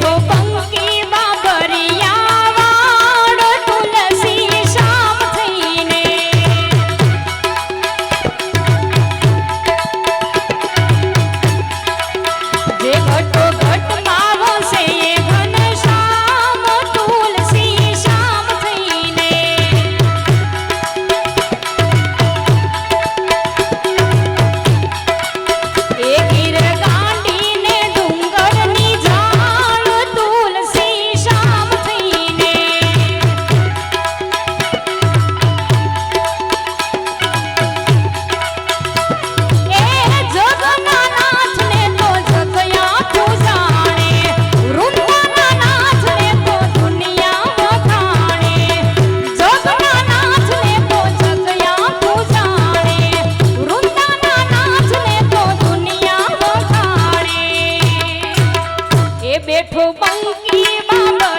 બેઠો জেঠু বাঙ্গি বাবা